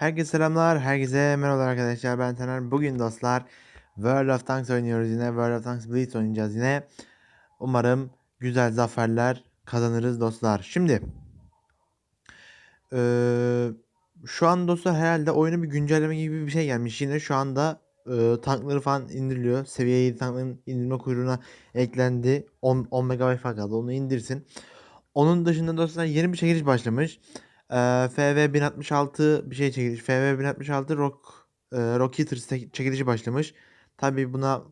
Herkese selamlar, herkese merhaba arkadaşlar. Ben Taner. Bugün dostlar World of Tanks oynuyoruz yine. World of Tanks Blitz oynayacağız yine. Umarım güzel zaferler kazanırız dostlar. Şimdi eee, şu an dostlar herhalde oyuna bir güncelleme gibi bir şey gelmiş. Yine şu anda eee, tankları falan indiriliyor. Seviye 7 tankların indirme kuyruğuna eklendi. 10, 10 MB falan kaldı. Onu indirsin. Onun dışında dostlar yeni bir çekiliş başlamış. FV 1066 bir şey çekiliş. FV 1066 Rock e, Rock tek- çekilişi başlamış. Tabii buna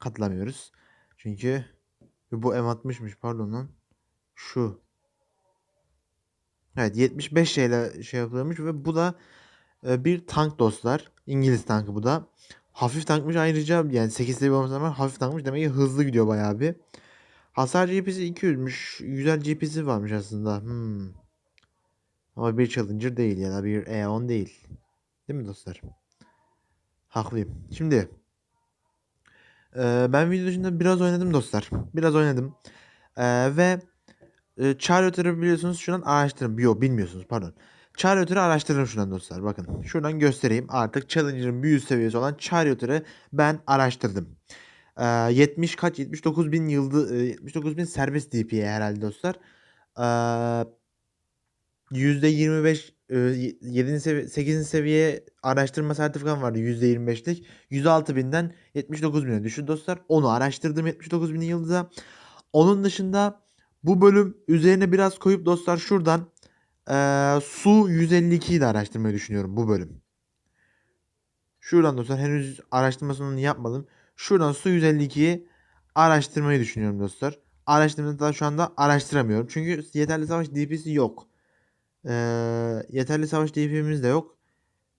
katılamıyoruz. Çünkü bu M60'mış pardon lan. Şu. Evet 75 şeyle şey yapılmış ve bu da e, bir tank dostlar. İngiliz tankı bu da. Hafif tankmış ayrıca yani 8 seviye olmasına rağmen hafif tankmış demek ki hızlı gidiyor bayağı bir. Hasar GP'si 200'müş. Güzel GP'si varmış aslında. Hmm. Ama bir Challenger değil ya da bir E10 değil. Değil mi dostlar? Haklıyım. Şimdi e, ben video dışında biraz oynadım dostlar. Biraz oynadım. E, ve e, Charioteer'ı biliyorsunuz şuradan araştırın. Yok bilmiyorsunuz pardon. Charioteer'ı araştırın şuradan dostlar. Bakın şuradan göstereyim. Artık Challenger'ın üst seviyesi olan Charioteer'ı ben araştırdım. E, 70 kaç 79 bin yıldı 79 bin serbest DP'ye herhalde dostlar. E, %25 e, 7. seviye 8. seviye araştırma sertifikam vardı %25'lik. 106 binden 79 bine düştü dostlar. Onu araştırdım 79 bin yıldıza. Onun dışında bu bölüm üzerine biraz koyup dostlar şuradan e, su 152'yi de araştırmayı düşünüyorum bu bölüm. Şuradan dostlar henüz araştırmasını yapmadım. Şuradan su 152'yi araştırmayı düşünüyorum dostlar. Araştırmada da şu anda araştıramıyorum. Çünkü yeterli savaş DP'si yok. Ee, yeterli savaş DP'miz de yok.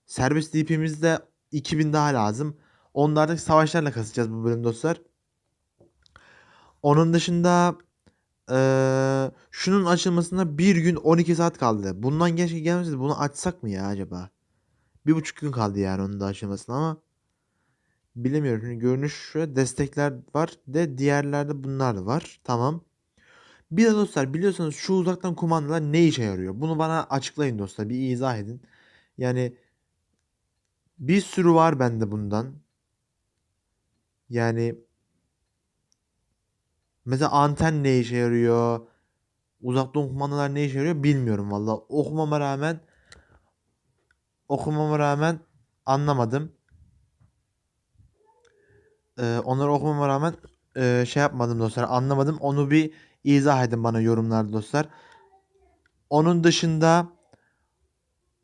Serbest DP'miz de 2000 daha lazım. Onları savaşlarla kasacağız bu bölüm dostlar. Onun dışında ee, şunun açılmasına bir gün 12 saat kaldı. Bundan keşke gelmeseydi. Bunu açsak mı ya acaba? Bir buçuk gün kaldı yani onun da açılmasına ama bilemiyorum. Şimdi görünüş destekler var de diğerlerde bunlar da var. Tamam. Bir de dostlar biliyorsanız şu uzaktan kumandalar ne işe yarıyor? Bunu bana açıklayın dostlar. Bir izah edin. Yani bir sürü var bende bundan. Yani mesela anten ne işe yarıyor? Uzaktan kumandalar ne işe yarıyor bilmiyorum valla. Okumama rağmen okumama rağmen anlamadım. Ee, onları okumama rağmen e, şey yapmadım dostlar. Anlamadım. Onu bir izah edin bana yorumlarda dostlar. Onun dışında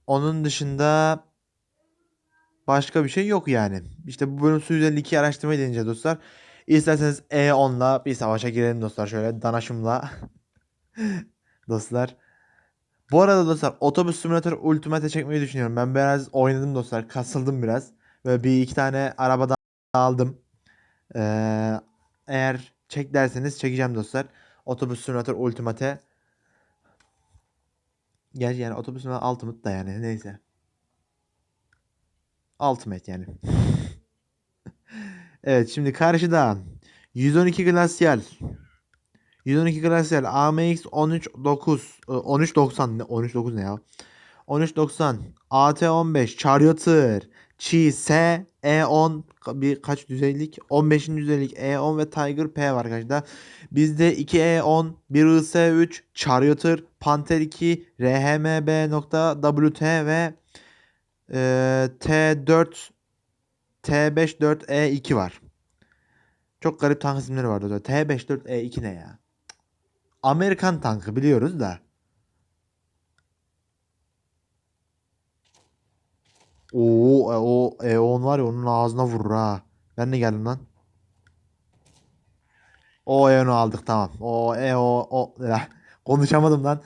onun dışında başka bir şey yok yani. İşte bu bölüm su 152 araştırmayı deneyeceğiz dostlar. İsterseniz E10'la bir savaşa girelim dostlar şöyle danaşımla. dostlar. Bu arada dostlar otobüs simülatör ultimate çekmeyi düşünüyorum. Ben biraz oynadım dostlar. Kasıldım biraz. Ve bir iki tane arabadan aldım. Ee, eğer çek derseniz çekeceğim dostlar. Otobüs simülatör ultimate. Gerçi yani otobüs simülatör ultimate da yani neyse. Ultimate yani. evet şimdi karşıda 112 Glacial 112 Glacial AMX 139 1390 ne 1390 ne ya? 1390 AT15 Charioteer Chi S E10 bir kaç düzeylik 15. düzeylik E10 ve Tiger P var arkadaşlar. Bizde 2 E10 1 IS3 Charioteer Panther 2 RHMB.WT ve e, T4 T54E2 var. Çok garip tank isimleri vardı. T54E2 ne ya? Amerikan tankı biliyoruz da. Oo, e, o E10 var ya onun ağzına vurur ha. Ben de geldim lan. O E10'u aldık tamam. O E10 o eh, konuşamadım lan.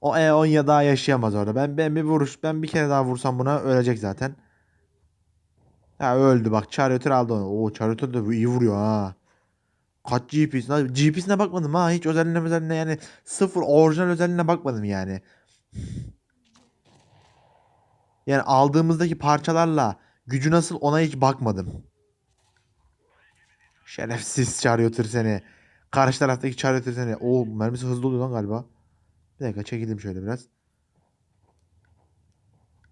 O E10 ya daha yaşayamaz orada. Ben ben bir vuruş ben bir kere daha vursam buna ölecek zaten. Ha öldü bak Charioteer aldı onu. Oo Charioteer de iyi vuruyor ha. Kaç GP'si? GP'sine bakmadım ha. Hiç özelliğine özelliğine yani sıfır orijinal özelliğine bakmadım yani. Yani aldığımızdaki parçalarla gücü nasıl ona hiç bakmadım. Şerefsiz Charioteer seni. Karşı taraftaki Charioteer seni. O mermisi hızlı oluyor lan galiba. Bir dakika çekelim şöyle biraz.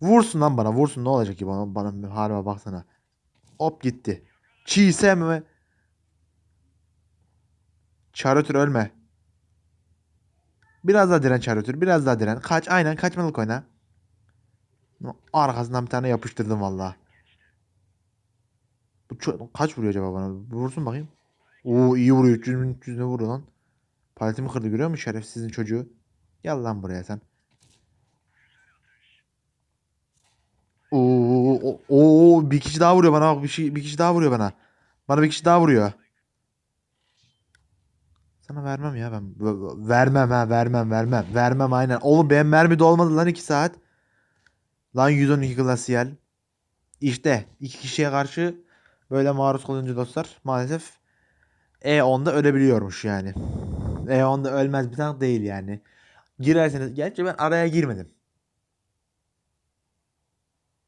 Vursun lan bana. Vursun ne olacak ki bana? Bana halime baksana. Hop gitti. Çiğ sevmeme. Çarötür ölme. Biraz daha diren Çarötür. Biraz daha diren. Kaç. Aynen kaçmalık oyna. Arkasından bir tane yapıştırdım valla. Bu çok, kaç vuruyor acaba bana? Vursun bakayım. Oo iyi vuruyor. 300 bin 300 ne vuruyor lan? Paletimi kırdı görüyor musun şerefsizin çocuğu? Gel lan buraya sen. Oo, oo, oo, bir kişi daha vuruyor bana bak bir, şey, bir kişi daha vuruyor bana. Bana bir kişi daha vuruyor. Sana vermem ya ben. Vermem ha vermem vermem. Vermem aynen. Oğlum benim mermi dolmadı lan 2 saat. Lan 112 klasiyel. İşte iki kişiye karşı böyle maruz kalınca dostlar maalesef E10'da ölebiliyormuş yani. E10'da ölmez bir tank değil yani. Girerseniz gerçi ben araya girmedim.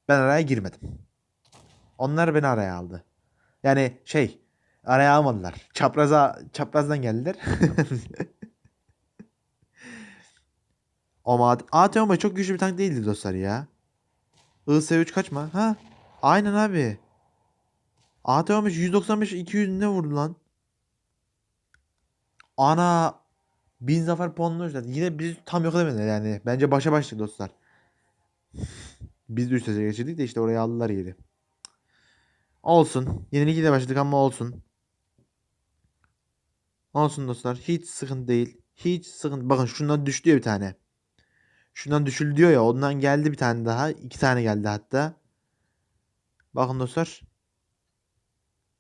Ben araya girmedim. Onlar beni araya aldı. Yani şey araya almadılar. Çapraza çaprazdan geldiler. Ama AT-10 çok güçlü bir tank değildi dostlar ya. IS-3 kaçma. Ha? Aynen abi. AT-15 195 200 ne vurdu lan? Ana 1000 zafer puanını işte. Yine biz tam yok edemediler yani. Bence başa başladık dostlar. Biz de üst geçirdik de işte oraya aldılar yeri. Olsun. Yenilik de başladık ama olsun. Olsun dostlar. Hiç sıkıntı değil. Hiç sıkıntı. Bakın şundan düştü ya bir tane. Şundan düşüldü diyor ya. Ondan geldi bir tane daha. iki tane geldi hatta. Bakın dostlar.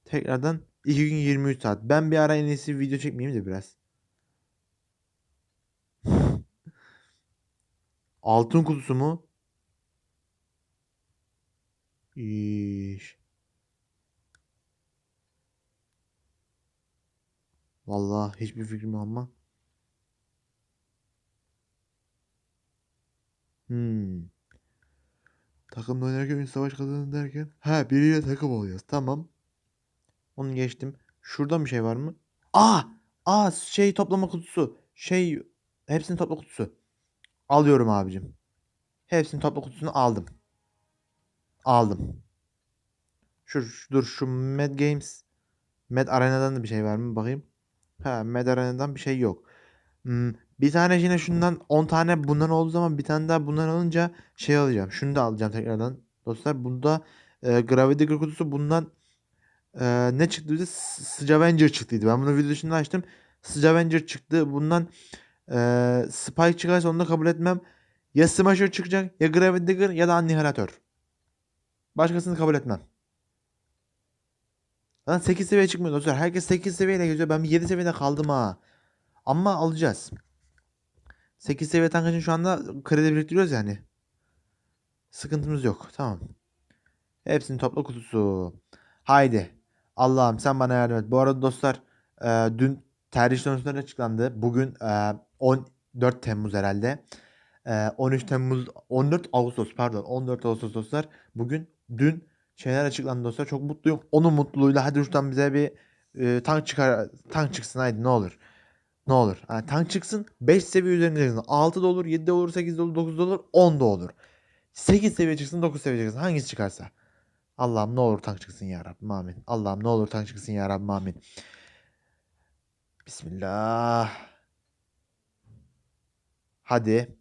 Tekrardan 2 gün 23 saat. Ben bir ara en iyisi video çekmeyeyim de biraz. Altın kutusu mu? İş. Vallahi hiçbir fikrim yok Hmm. Takımda oynarken ün savaş kazanın derken. Ha biriyle takım oluyoruz. Tamam. Onu geçtim. Şurada bir şey var mı? Aa! Aa şey toplama kutusu. Şey hepsini topla kutusu. Alıyorum abicim. Hepsini topla kutusunu aldım. Aldım. Şu, şu dur şu Mad Games Mad Arena'dan da bir şey var mı bakayım. Ha Mad Arena'dan bir şey yok. Hmm, bir tane yine şundan 10 tane bundan olduğu zaman bir tane daha bundan alınca şey alacağım. Şunu da alacağım tekrardan. Dostlar bunda e, Gravity Digger kutusu bundan e, ne çıktı bize? S- Scavenger çıktıydı. Ben bunu video dışında açtım. Scavenger çıktı. Bundan e, Spike çıkarsa onu da kabul etmem. Ya Smasher çıkacak ya Gravity Digger ya da Annihilator. Başkasını kabul etmem. Lan 8 seviye çıkmıyor dostlar. Herkes 8 seviyeyle geziyor. Ben bir 7 seviyede kaldım ha. Ama alacağız. 8 seviye tank şu anda kredi biriktiriyoruz yani. Sıkıntımız yok. Tamam. Hepsini topla kutusu. Haydi. Allah'ım sen bana yardım et. Bu arada dostlar e, dün tercih sonuçları açıklandı. Bugün e, 14 Temmuz herhalde. E, 13 Temmuz 14 Ağustos pardon 14 Ağustos dostlar. Bugün dün şeyler açıklandı dostlar. Çok mutluyum. Onun mutluluğuyla hadi şuradan bize bir e, tank çıkar tank çıksın haydi ne olur. Ne olur. Yani tank çıksın 5 seviye üzerinde çıksın. 6 da olur, 7 de olur, 8 de olur, 9 da olur, 10 da olur. 8 seviye çıksın, 9 seviye çıksın. Hangisi çıkarsa. Allah'ım ne olur tank çıksın ya Rabbim amin. Allah'ım ne olur tank çıksın ya Rabbim amin. Bismillah. Hadi.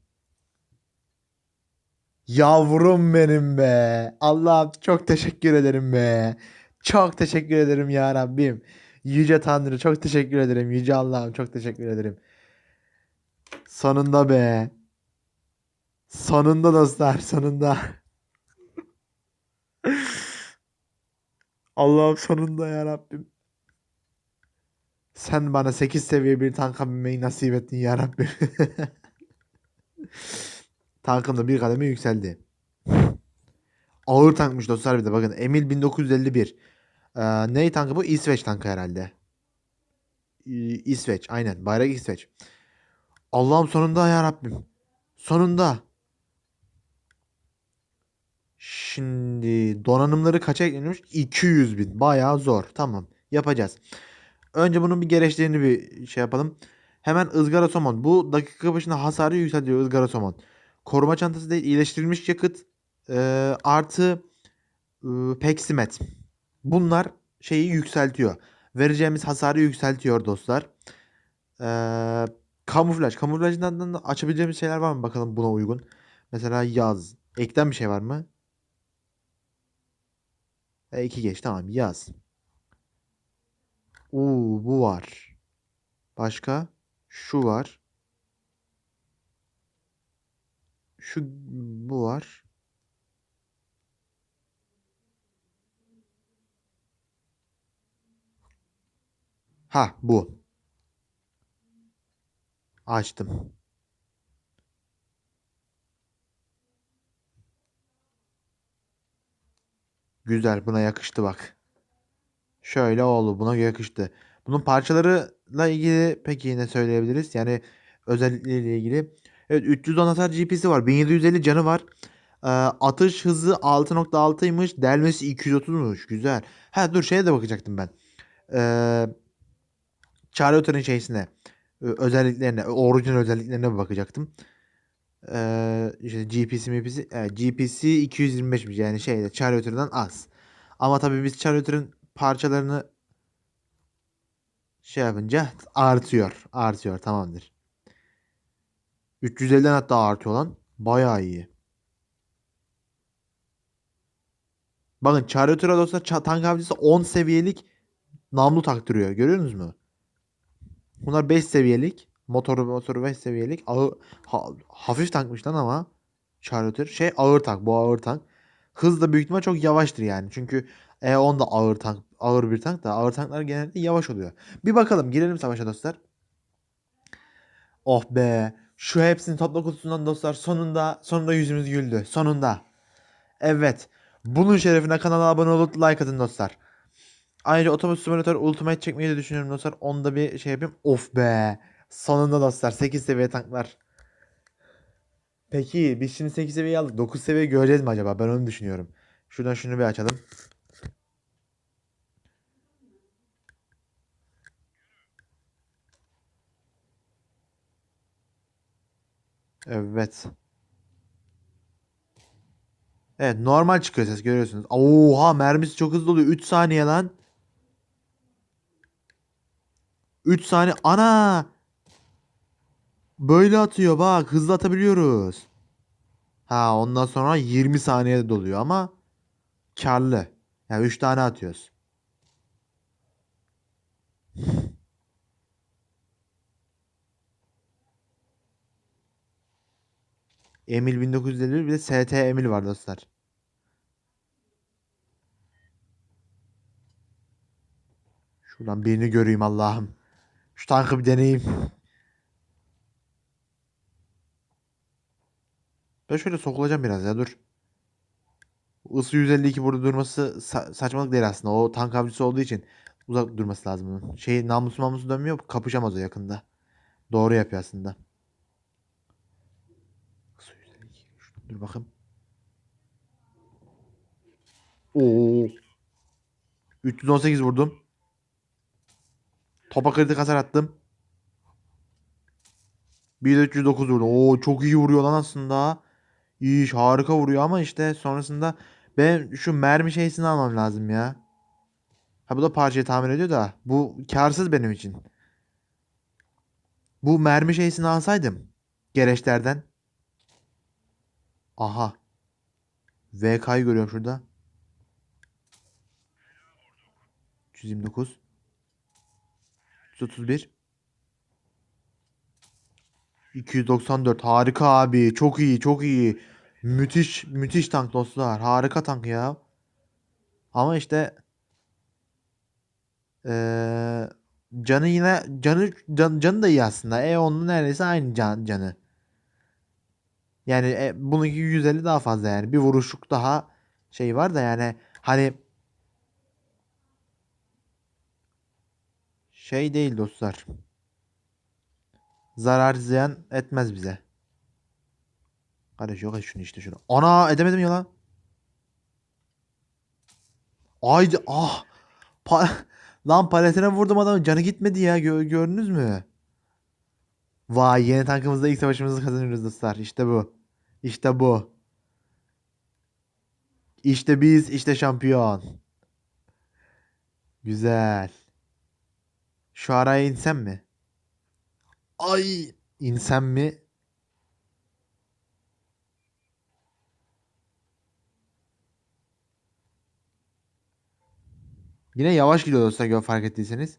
Yavrum benim be. Allah'ım çok teşekkür ederim be. Çok teşekkür ederim ya Rabbim. Yüce Tanrı çok teşekkür ederim. Yüce Allah'ım çok teşekkür ederim. Sonunda be. Sonunda dostlar sonunda. Allah'ım sonunda ya Rabbim. Sen bana 8 seviye bir tanka binmeyi nasip ettin ya Rabbim. Tankım da bir kademe yükseldi. Ağır tankmış dostlar bir de bakın. Emil 1951. Ee, ney tankı bu? İsveç tankı herhalde. İ- İsveç aynen. Bayrak İsveç. Allah'ım sonunda ya Rabbim. Sonunda. Şimdi donanımları kaça ekleniyormuş? 200 bin. Bayağı zor. Tamam. Yapacağız. Önce bunun bir gereçlerini bir şey yapalım. Hemen ızgara somon. Bu dakika başına hasarı yükseltiyor ızgara somon. Koruma çantası değil iyileştirilmiş yakıt. Ee, artı ıı, peksimet. Bunlar şeyi yükseltiyor. Vereceğimiz hasarı yükseltiyor dostlar. Ee, kamuflaj. Kamuflajdan da açabileceğimiz şeyler var mı bakalım buna uygun. Mesela yaz. Ekten bir şey var mı? E, iki geç tamam yaz. Uuu bu var. Başka? Şu var. Şu bu var. Ha bu. Açtım. Güzel buna yakıştı bak. Şöyle oldu buna yakıştı. Bunun parçalarıyla ilgili peki ne söyleyebiliriz? Yani özellikleriyle ilgili. Evet 310 hasar GP'si var. 1750 canı var. Ee, atış hızı 6.6'ymış. Delmesi 230'muş. Güzel. Ha dur şeye de bakacaktım ben. Ee, Charlotte'ın şeysine. Özelliklerine. Orijinal özelliklerine bakacaktım. Ee, işte GP'si MP'si. Evet, GP'si 225'miş. Yani şeyde Charlotte'dan az. Ama tabii biz Charlotte'ın parçalarını şey yapınca artıyor. Artıyor tamamdır. 350'den hatta artıyor lan. Bayağı iyi. Bakın Charioteer'a dostlar ça- tank avcısı 10 seviyelik namlu taktırıyor. Görüyorsunuz mu? Bunlar 5 seviyelik. Motoru motoru 5 seviyelik. Ağır, ha- hafif tankmış lan ama. Charioteer. Şey ağır tank. Bu ağır tank. Hız da büyük ihtimal çok yavaştır yani. Çünkü E10 da ağır tank. Ağır bir tank da ağır tanklar genelde yavaş oluyor. Bir bakalım. Girelim savaşa dostlar. Oh be. Şu hepsini topla kutusundan dostlar. Sonunda sonunda yüzümüz güldü. Sonunda. Evet. Bunun şerefine kanala abone olup like atın dostlar. Ayrıca Otobüs Simulator Ultimate çekmeyi de düşünüyorum dostlar. Onu da bir şey yapayım. Of be. Sonunda dostlar 8 seviye tanklar. Peki biz şimdi 8 seviye aldık. 9 seviye göreceğiz mi acaba? Ben onu düşünüyorum. Şuradan şunu bir açalım. Evet. Evet normal çıkıyor ses görüyorsunuz. Oha mermisi çok hızlı oluyor. 3 saniye lan. 3 saniye. Ana! Böyle atıyor bak. Hızlı atabiliyoruz. Ha ondan sonra 20 saniyede doluyor ama karlı. Yani 3 tane atıyoruz. Emil 1951 bir de ST Emil var dostlar. Şuradan birini göreyim Allah'ım. Şu tankı bir deneyeyim. Ben şöyle sokulacağım biraz ya dur. Isı 152 burada durması sa- saçmalık değil aslında. O tank avcısı olduğu için uzak durması lazım onun. Şey namusu mamusu dönmüyor kapışamaz o yakında. Doğru yapıyor aslında. Isı 152. Şuradan Dur bakayım. Oo. 318 vurdum. Topa kritik hasar attım. Bir de 309 vurdu. Oo çok iyi vuruyor lan aslında. İyi harika vuruyor ama işte sonrasında ben şu mermi şeysini almam lazım ya. Ha bu da parçayı tamir ediyor da bu karsız benim için. Bu mermi şeysini alsaydım gereçlerden. Aha. VK'yı görüyorum şurada. 329 331 294 harika abi. Çok iyi çok iyi. Müthiş müthiş tank dostlar. Harika tank ya. Ama işte eee, canı yine canı can, canı da iyi aslında. E10'un neredeyse aynı can, canı. Yani e, bununki 150 daha fazla yani. Bir vuruşluk daha şey var da yani hani şey değil dostlar zarar ziyan etmez bize. Kardeş yok et şunu işte şunu. Ana edemedim ya lan. Haydi ah. Pa lan paletine vurdum adamın canı gitmedi ya Gö- gördünüz mü? Vay yeni tankımızda ilk savaşımızı kazanıyoruz dostlar. İşte bu. İşte bu. İşte biz, işte şampiyon. Güzel. Şu araya insem mi? Ay, insem mi? Yine yavaş gidiyor dostlar gö- fark ettiyseniz.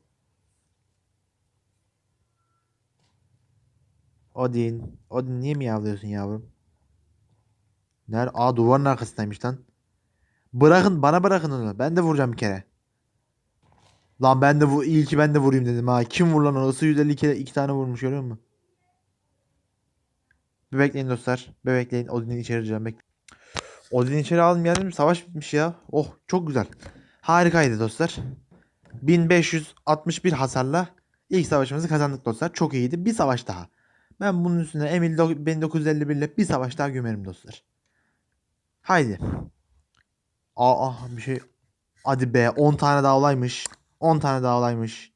Odin. Odin niye miyavlıyorsun yavrum? Nerede? Aa duvarın arkasındaymış lan. Bırakın bana bırakın onu. Ben de vuracağım bir kere. Lan ben de bu iyi ki ben de vurayım dedim ha. Kim vur lan 150 kere iki tane vurmuş görüyor musun? Bir bekleyin dostlar. Bir bekleyin. Odin'i içeri gireceğim. Bek Odin'i içeri aldım geldim. Savaş bitmiş ya. Oh çok güzel. Harikaydı dostlar. 1561 hasarla ilk savaşımızı kazandık dostlar. Çok iyiydi. Bir savaş daha. Ben bunun üstüne Emil do- 1951 ile bir savaş daha gömerim dostlar. Haydi. Aa bir şey. Hadi be 10 tane daha olaymış. 10 tane daha olaymış.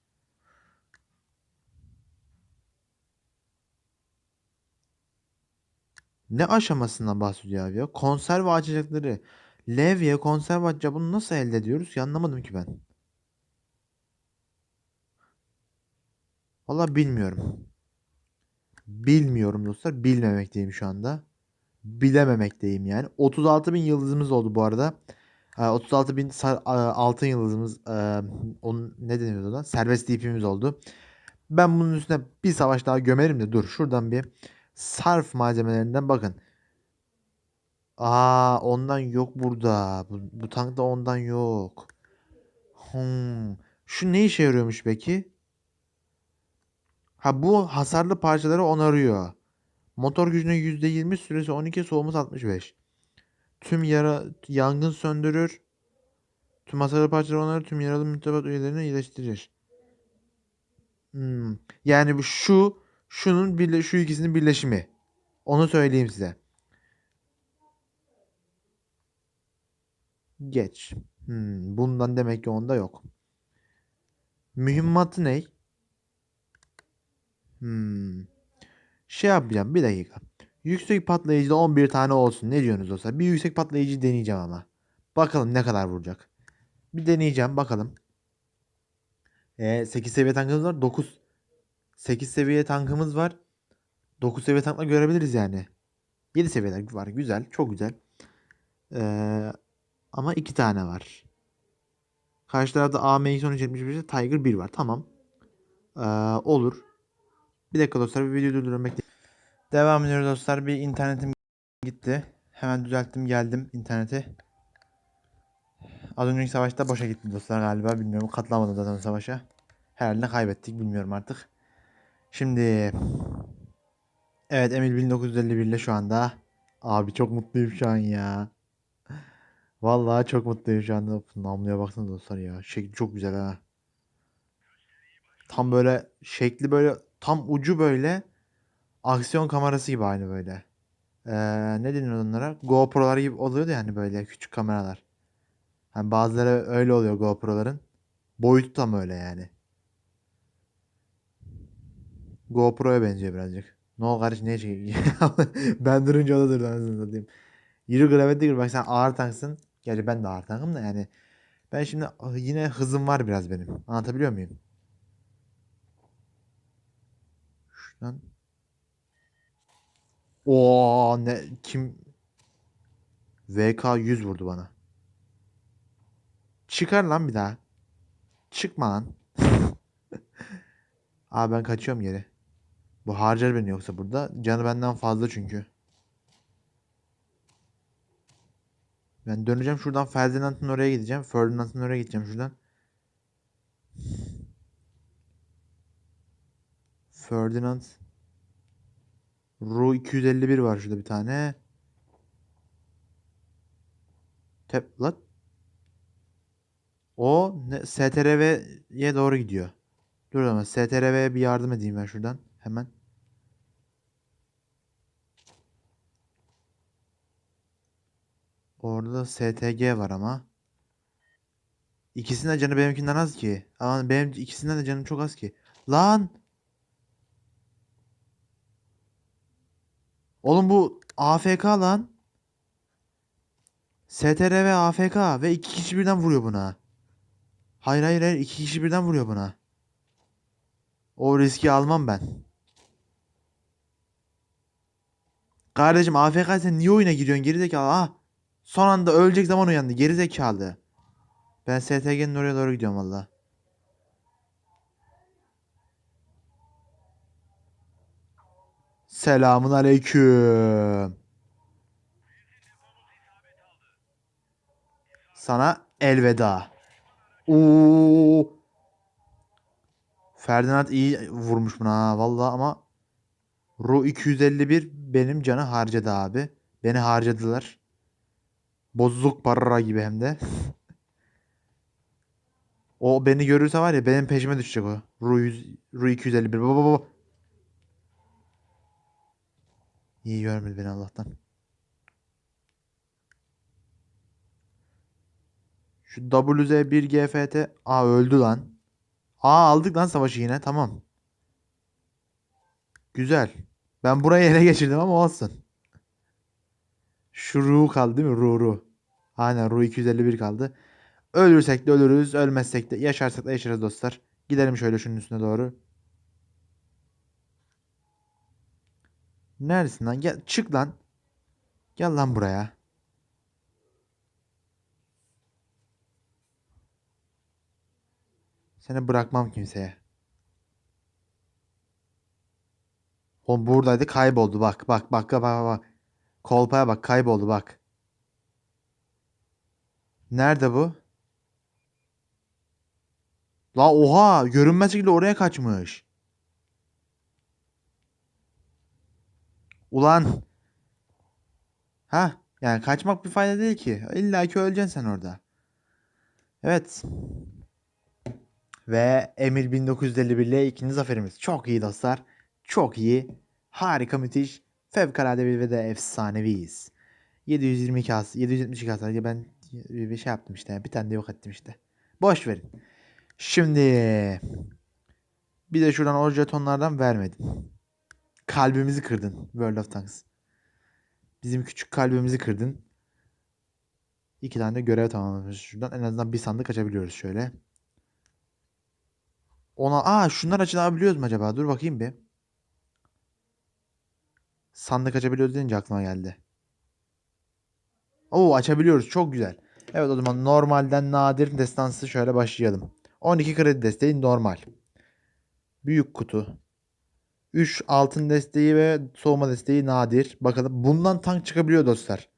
Ne aşamasından bahsediyor abi ya? Konserve açacakları. Levye konserve açacak. Bunu nasıl elde ediyoruz ki? Anlamadım ki ben. Vallahi bilmiyorum. Bilmiyorum dostlar. Bilmemekteyim şu anda. Bilememekteyim yani. 36 bin yıldızımız oldu bu arada. Ee, 36 bin altın yıldızımız. e, onun ne deniyordu ona? Serbest DP'miz oldu. Ben bunun üstüne bir savaş daha gömerim de dur. Şuradan bir sarf malzemelerinden bakın. Aa ondan yok burada. Bu, bu tankta ondan yok. Hmm. Şu ne işe yarıyormuş peki? Ha bu hasarlı parçaları onarıyor. Motor gücüne %20 süresi 12 soğuması 65. Tüm yara yangın söndürür. Tüm hasarlı parçaları onarır. Tüm yaralı mürettebat üyelerini iyileştirir. Hmm. Yani bu şu şunun birle, şu ikisinin birleşimi. Onu söyleyeyim size. Geç. Hmm. Bundan demek ki onda yok. Mühimmatı ne? Hmm. Şey yapacağım bir dakika. Yüksek patlayıcıda 11 tane olsun. Ne diyorsunuz dostlar? Bir yüksek patlayıcı deneyeceğim ama. Bakalım ne kadar vuracak. Bir deneyeceğim bakalım. Ee, 8 seviye tankımız var. 9 8 seviye tankımız var. 9 seviye tankla görebiliriz yani. 7 seviyeler var. Güzel. Çok güzel. Ee, ama 2 tane var. Karşı tarafta AMX 1375 Tiger 1 var. Tamam. Ee, olur. Bir dakika dostlar bir video durduruyorum. Devam ediyoruz dostlar. Bir internetim gitti. Hemen düzelttim geldim interneti. Az önceki savaşta boşa gitti dostlar galiba. Bilmiyorum. Katılamadım zaten savaşa. Herhalde kaybettik. Bilmiyorum artık. Şimdi Evet Emil 1951 ile şu anda. Abi çok mutluyum şu an ya. Vallahi çok mutluyum şu anda. Namluya baksana dostlar ya. Şekli çok güzel ha. Tam böyle şekli böyle tam ucu böyle aksiyon kamerası gibi aynı böyle. Ee, ne deniyor onlara? GoPro'lar gibi oluyordu yani böyle küçük kameralar. Hani bazıları öyle oluyor GoPro'ların. Boyutu tam öyle yani. GoPro'ya benziyor birazcık. Ne o kardeş ne şey? ben durunca o da durdu anasını satayım. Yürü gravity gir. Bak sen ağır tanksın. Gerçi ben de ağır tankım da yani. Ben şimdi yine hızım var biraz benim. Anlatabiliyor muyum? Şuradan. Oo ne kim VK 100 vurdu bana. Çıkar lan bir daha. Çıkma lan. Abi ben kaçıyorum geri. Bu harcar beni yoksa burada. Canı benden fazla çünkü. Ben döneceğim şuradan Ferdinand'ın oraya gideceğim. Ferdinand'ın oraya gideceğim şuradan. Ferdinand. Ru 251 var şurada bir tane. Tep lan. O STRV'ye doğru gidiyor. Dur ama STRV'ye bir yardım edeyim ben şuradan. Hemen. Orada da STG var ama. İkisinin de canı benimkinden az ki. Ama benim ikisinden de canım çok az ki. Lan! Oğlum bu AFK lan. STR ve AFK ve iki kişi birden vuruyor buna. Hayır hayır hayır iki kişi birden vuruyor buna. O riski almam ben. Kardeşim AFK sen niye oyuna giriyorsun gerizekalı ha? Son anda ölecek zaman uyandı gerizekalı. Ben STG'nin oraya doğru gidiyorum valla. Selamun aleyküm. Sana elveda. Oo. Ferdinand iyi vurmuş buna ha valla ama Ru 251 benim canı harcadı abi. Beni harcadılar. Bozuk para gibi hem de. O beni görürse var ya benim peşime düşecek o. Ru, 100, Ru 251. Baba baba. İyi görmedi beni Allah'tan. Şu WZ1 GFT. Aa öldü lan. Aa aldık lan savaşı yine. Tamam. Güzel. Ben burayı ele geçirdim ama olsun. Şu Ru kaldı değil mi? Ru Ru. Aynen Ru 251 kaldı. Ölürsek de ölürüz. Ölmezsek de yaşarsak da yaşarız dostlar. Gidelim şöyle şunun üstüne doğru. Neredesin lan? Gel çık lan. Gel lan buraya. Seni bırakmam kimseye. Oğlum buradaydı kayboldu bak bak bak bak bak bak. Kolpaya bak kayboldu bak. Nerede bu? La oha görünmez şekilde oraya kaçmış. Ulan. Ha yani kaçmak bir fayda değil ki. İlla ki öleceksin sen orada. Evet. Ve Emir 1951 ile ikinci zaferimiz. Çok iyi dostlar. Çok iyi. Harika müthiş. Fevkalade bir ve de efsaneviyiz. 722 as 772 hasar. Ben bir şey yaptım işte. Bir tane de yok ettim işte. Boş verin. Şimdi bir de şuradan o jetonlardan vermedin. Kalbimizi kırdın World of Tanks. Bizim küçük kalbimizi kırdın. İki tane de görev tamamlamış şuradan. En azından bir sandık açabiliyoruz şöyle. Ona aa şunlar açılabiliyoruz mu acaba? Dur bakayım bir. Sandık açabiliyoruz deyince aklıma geldi. Oo açabiliyoruz. Çok güzel. Evet o zaman normalden nadir destansı şöyle başlayalım. 12 kredi desteği normal. Büyük kutu. 3 altın desteği ve soğuma desteği nadir. Bakalım bundan tank çıkabiliyor dostlar.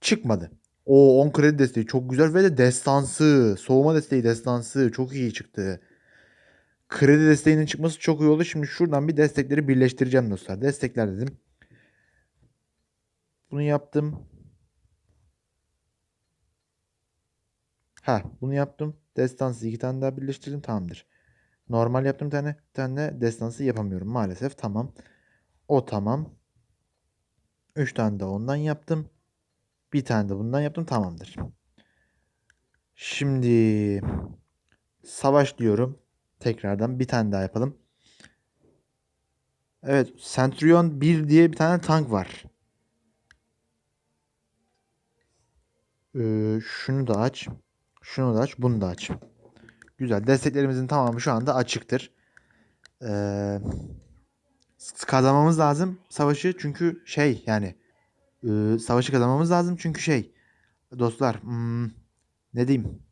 Çıkmadı. O 10 kredi desteği çok güzel ve de destansı. Soğuma desteği destansı çok iyi çıktı. Kredi desteğinin çıkması çok iyi oldu. Şimdi şuradan bir destekleri birleştireceğim dostlar. Destekler dedim. Bunu yaptım. Ha bunu yaptım. Destansı iki tane daha birleştirdim. Tamamdır. Normal yaptım bir tane. Bir tane de destansı yapamıyorum maalesef. Tamam. O tamam. Üç tane de ondan yaptım. Bir tane de bundan yaptım. Tamamdır. Şimdi savaş diyorum. Tekrardan bir tane daha yapalım. Evet. Centurion 1 diye bir tane tank var. Ee, şunu da aç. Şunu da aç. Bunu da aç. Güzel. Desteklerimizin tamamı şu anda açıktır. Ee, kazanmamız lazım savaşı. Çünkü şey yani e, savaşı kazanmamız lazım. Çünkü şey dostlar hmm, ne diyeyim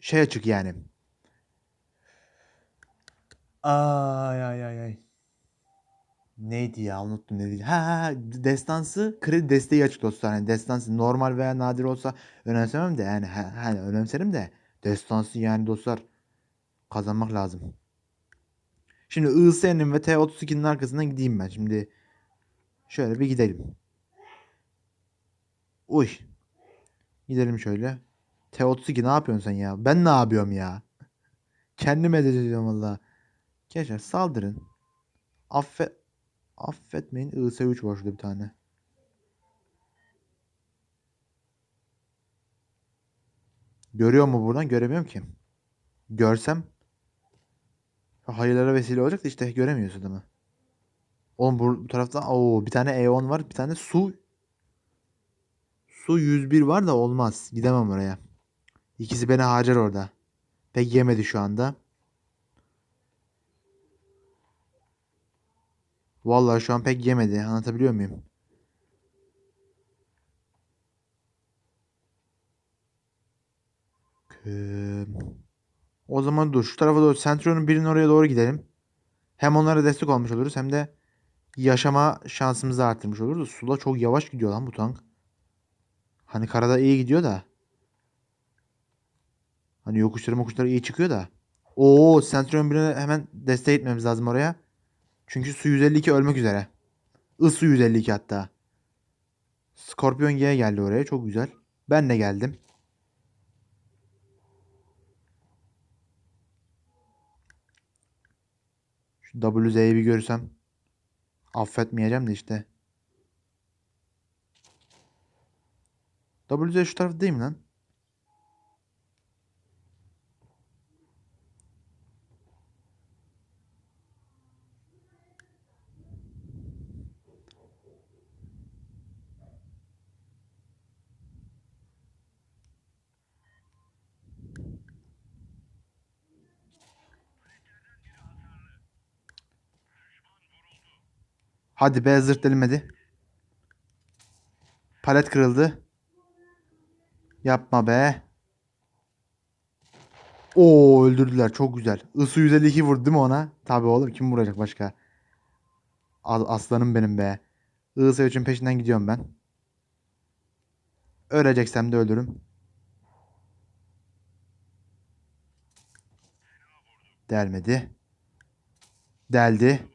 şey açık yani. Ay ay ay ay. Neydi ya unuttum ne Ha, ha destansı kredi desteği açık dostlar. Yani destansı normal veya nadir olsa önemsemem de yani hani önemserim de destansı yani dostlar kazanmak lazım. Şimdi IS'nin ve T32'nin arkasından gideyim ben. Şimdi şöyle bir gidelim. Uy. Gidelim şöyle. T32 ne yapıyorsun sen ya? Ben ne yapıyorum ya? Kendime edeceğim valla. Gençler saldırın. Affet affetmeyin. IS-3 var şurada bir tane. Görüyor mu buradan? Göremiyorum ki. Görsem hayırlara vesile olacak da işte göremiyorsun değil mi? Oğlum bu, bu tarafta oo, bir tane E10 var. Bir tane su. Su 101 var da olmaz. Gidemem oraya. İkisi beni harcar orada. Pek yemedi şu anda. Vallahi şu an pek yemedi. Anlatabiliyor muyum? O zaman dur. Şu tarafa doğru. Centurion'un birinin oraya doğru gidelim. Hem onlara destek olmuş oluruz hem de yaşama şansımızı arttırmış oluruz. Suda çok yavaş gidiyor lan bu tank. Hani karada iyi gidiyor da. Hani yokuşları mokuşları iyi çıkıyor da. Oo Centurion birine hemen destek etmemiz lazım oraya. Çünkü su 152 ölmek üzere. Isu 152 hatta. Scorpion G geldi oraya. Çok güzel. Ben de geldim. Şu WZ'yi bir görsem affetmeyeceğim de işte. WZ şu tarafta değil mi lan? Hadi be zırt delinmedi. Palet kırıldı. Yapma be. Oo öldürdüler çok güzel. Isu 152 vurdu değil mi ona? Tabii oğlum kim vuracak başka? Aslanım benim be. IS 3'ün peşinden gidiyorum ben. Öleceksem de ölürüm. Delmedi. Deldi.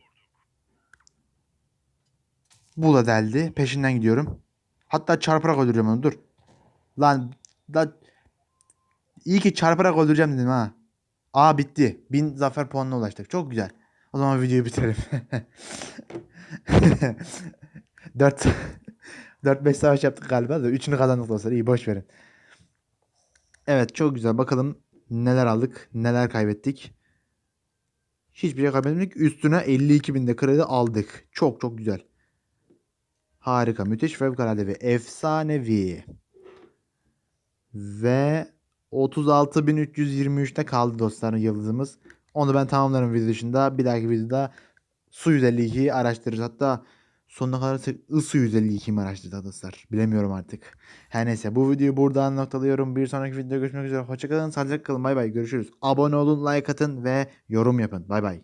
Bu da deldi. Peşinden gidiyorum. Hatta çarparak öldüreceğim onu. Dur. Lan da iyi ki çarparak öldüreceğim dedim ha. Aa bitti. 1000 zafer puanına ulaştık. Çok güzel. O zaman videoyu bitirelim. 4 4-5 savaş yaptık galiba da 3'ünü kazandık dostlar. İyi boş verin. Evet çok güzel. Bakalım neler aldık, neler kaybettik. Hiçbir şey kaybetmedik. Üstüne 52 binde kredi aldık. Çok çok güzel. Harika, müthiş, fevkalade ve efsanevi. Ve 36.323'te kaldı dostlarım yıldızımız. Onu ben tamamlarım video dışında. Bir dahaki videoda Su 152'yi araştırırız. Hatta sonuna kadar Isu 152'yi mi araştıracağız dostlar? Bilemiyorum artık. Her neyse bu videoyu buradan noktalıyorum. Bir sonraki videoda görüşmek üzere. Hoşçakalın. Sağlıcakla kalın. Bay bay. Görüşürüz. Abone olun, like atın ve yorum yapın. Bay bay.